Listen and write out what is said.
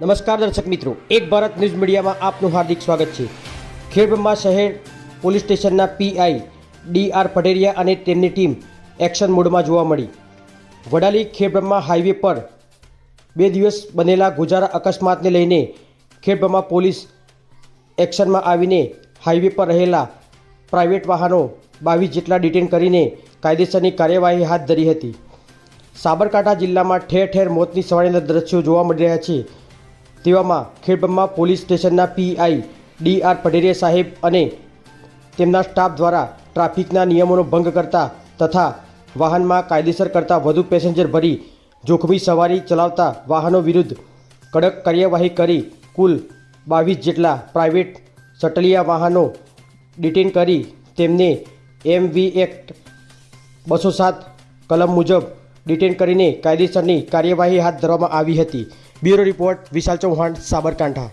નમસ્કાર દર્શક મિત્રો, એક ભારત ન્યૂઝ મીડિયામાં આપનું હાર્દિક સ્વાગત છે. ખેડબ્રહ્મા શહેર પોલીસ સ્ટેશનના પીઆઈ ડી આર પટેરિયા અને તેમની ટીમ એક્શન મોડમાં જોવા મળી. વડાલી ખેડબ્રહ્મા હાઈવે પર બે દિવસ બનેલા ગુજારા અકસ્માતને લઈને ખેડબ્રહ્મા પોલીસ એક્શનમાં આવીને હાઈવે પર રહેલા પ્રાઇવેટ વાહનો બાવીસ જેટલા ડિટેન કરીને કાયદેસરની કાર્યવાહી હાથ ધરી હતી. સાબરકાંઠા જિલ્લામાં ઠેર ઠેર મોતની સવારીના દ્રશ્યો જોવા મળી રહ્યા છે. તેવામાં ખેડબ્રહ્મા પોલીસ સ્ટેશનના પીઆઈ ડી આર પટેરે સાહેબ અને તેમના સ્ટાફ દ્વારા ટ્રાફિકના નિયમોનો ભંગ કરતા તથા વાહનમાં કાયદેસર કરતાં વધુ પેસેન્જર ભરી જોખમી સવારી ચલાવતા વાહનો વિરુદ્ધ કડક કાર્યવાહી કરી કુલ બાવીસ જેટલા પ્રાઇવેટ સટલિયા વાહનો ડિટેન કરી તેમને એમવી એક્ટ બસો સાત કલમ મુજબ ડિટેન કરીને કાયદેસરની કાર્યવાહી હાથ ધરવામાં આવી હતી. Bureau report Vishal Chauhan Sabarkantha.